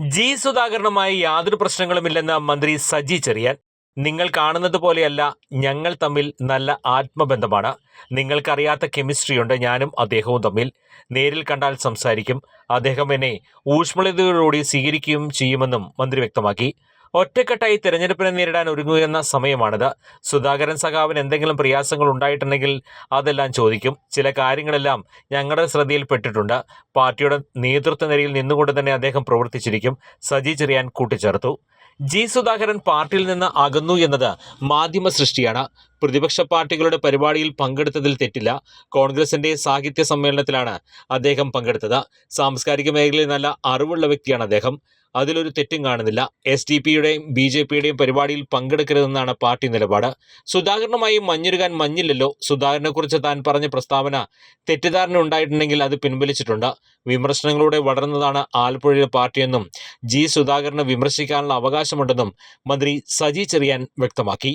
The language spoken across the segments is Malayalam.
ജി സുധാകരനുമായി യാതൊരു പ്രശ്നങ്ങളുമില്ലെന്ന് മന്ത്രി സജി ചെറിയാൻ. നിങ്ങൾ കാണുന്നത് പോലെയല്ല ഞങ്ങൾ തമ്മിൽ നല്ല ആത്മബന്ധമാണ്. നിങ്ങൾക്കറിയാത്ത കെമിസ്ട്രിയുണ്ട് ഞാനും അദ്ദേഹവും തമ്മിൽ. നേരിൽ കണ്ടാൽ സംസാരിക്കും. അദ്ദേഹം എന്നെ ഊഷ്മളതയോടുകൂടി സ്വീകരിക്കുകയും ചെയ്യുമെന്നും മന്ത്രി വ്യക്തമാക്കി. ഒറ്റക്കെട്ടായി തെരഞ്ഞെടുപ്പിനെ നേരിടാൻ ഒരുങ്ങുകയെന്ന സമയമാണിത്. സുധാകരൻ സഖാവിന് എന്തെങ്കിലും പ്രയാസങ്ങൾ ഉണ്ടായിട്ടുണ്ടെങ്കിൽ അതെല്ലാം ചോദിക്കും. ചില കാര്യങ്ങളെല്ലാം ഞങ്ങളുടെ ശ്രദ്ധയിൽപ്പെട്ടിട്ടുണ്ട്. പാർട്ടിയുടെ നേതൃത്വ നിരയിൽ നിന്നുകൊണ്ട് തന്നെ അദ്ദേഹം പ്രവർത്തിച്ചിരിക്കും. സജി ചെറിയാൻ കൂട്ടിച്ചേർത്തു. ജി സുധാകരൻ പാർട്ടിയിൽ നിന്ന് അകന്നു എന്നത് മാധ്യമ സൃഷ്ടിയാണ്. പ്രതിപക്ഷ പാർട്ടികളുടെ പരിപാടിയിൽ പങ്കെടുത്തതിൽ തെറ്റില്ല. കോൺഗ്രസിന്റെ സാഹിത്യ സമ്മേളനത്തിലാണ് അദ്ദേഹം പങ്കെടുത്തത്. സാംസ്കാരിക മേഖലയിൽ നല്ല അറിവുള്ള വ്യക്തിയാണ് അദ്ദേഹം. അതിലൊരു തെറ്റും കാണുന്നില്ല. എസ് ഡി പിയുടെയും ബി ജെ പിയുടെയും പരിപാടിയിൽ പങ്കെടുക്കരുതെന്നാണ് പാർട്ടി നിലപാട്. സുധാകരനുമായി മഞ്ഞുരുകാൻ മഞ്ഞില്ലല്ലോ. സുധാകരനെ കുറിച്ച് താൻ പറഞ്ഞ പ്രസ്താവന തെറ്റിദ്ധാരണ ഉണ്ടായിട്ടുണ്ടെങ്കിൽ അത് പിൻവലിച്ചിട്ടുണ്ട്. വിമർശനങ്ങളുടെ വളർന്നതാണ് ആലപ്പുഴയിലെ പാർട്ടിയെന്നും ജി സുധാകരനെ വിമർശിക്കാനുള്ള അവകാശമുണ്ടെന്നും മന്ത്രി സജി ചെറിയാൻ വ്യക്തമാക്കി.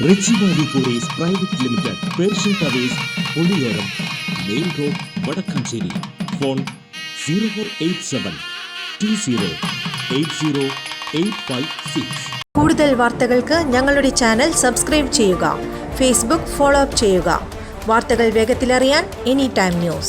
private limited main road Vadakkanchery. Phone zero four eight seven two zero eight zero eight five six. കൂടുതൽ വാർത്തകൾക്ക് ഞങ്ങളുടെ ചാനൽ സബ്സ്ക്രൈബ് ചെയ്യുക ഫേസ്ബുക്ക് ഫോളോ അപ്പ് ചെയ്യുക. വാർത്തകൾ വേഗത്തിലറിയാൻ എനി ടൈം ന്യൂസ്.